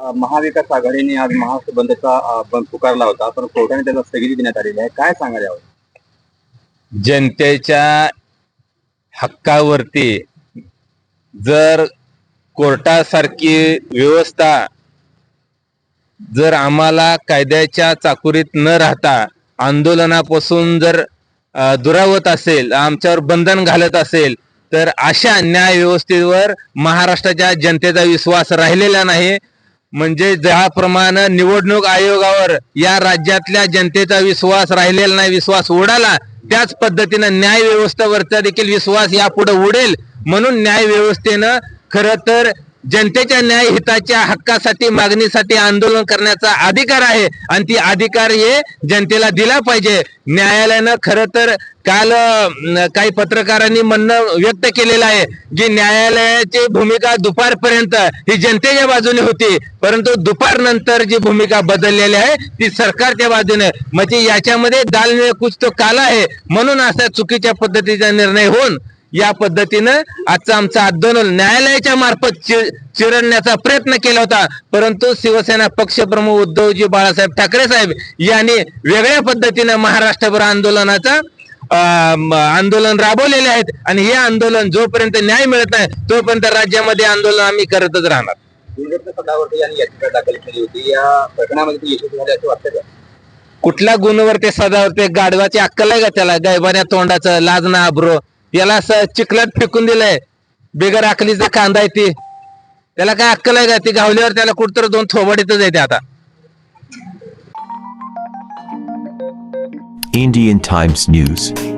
महाविकास आघाडीने आज महाराष्ट्र बंदचा बंद पुकारला होता. पण कोर्टाने त्याला स्थगिती देण्यात आलेली आहे. काय सांगाल यावर? जनतेच्या हक्कावरती जर कोर्टासारखी व्यवस्था जर आम्हाला कायद्याच्या चाकुरीत न राहता आंदोलनापासून जर दुरावत असेल आमच्यावर बंधन घालत असेल तर अशा न्याय व्यवस्थेवर महाराष्ट्राच्या जनतेचा विश्वास राहिलेला नाही. म्हणजे ज्याप्रमाणे निवडणूक आयोगावर या राज्यातल्या जनतेचा विश्वास राहिलेला नाही विश्वास उडाला त्याच पद्धतीनं न्याय व्यवस्थेवरचा देखील विश्वास यापुढे उडेल. म्हणून न्याय व्यवस्थेनं खरं तर जनतेच्या न्याय हिताच्या हक्कासाठी मागणीसाठी आंदोलन करण्याचा अधिकार आहे. आणि ती अधिकार हे जनतेला दिला पाहिजे. न्यायालयानं खरं तर काल काही पत्रकारांनी म्हणणं व्यक्त केलेलं आहे की न्यायालयाची भूमिका दुपारपर्यंत ही जनतेच्या बाजूने होती. परंतु दुपारनंतर जी भूमिका बदललेली आहे ती सरकारच्या बाजूने. म्हणजे याच्यामध्ये दालने कुछ तो काला आहे. म्हणून असा चुकीच्या पद्धतीचा निर्णय होऊन या पद्धतीनं आजचं आमचं आंदोलन न्यायालयाच्या मार्फत चिरडण्याचा प्रयत्न केला होता. परंतु शिवसेना पक्षप्रमुख उद्धवजी बाळासाहेब ठाकरे साहेब यांनी वेगळ्या पद्धतीनं महाराष्ट्रभर आंदोलनाचा आंदोलन राबवलेले आहेत. आणि हे आंदोलन जोपर्यंत न्याय मिळत नाही तोपर्यंत राज्यामध्ये आंदोलन आम्ही करतच राहणार. गुणरत्न पदावरती यांनी याचिका दाखल केली होती. या प्रकरणामध्ये ती यशस्वी झाले असं वाटतं का? कुठल्या गुणवरती सदावरती गाडवाची अक्कल आहे का त्याला? गायबाऱ्या तोंडाचं लाज ना याला असं चिखलात फेकून दिलंय. बेगर अकलीचा कांदा आहे ती. त्याला काय अक्कल आहे का? ती गावल्यावर त्याला कुठतर दोन थोबाडीतच येते आता. Indian Times News.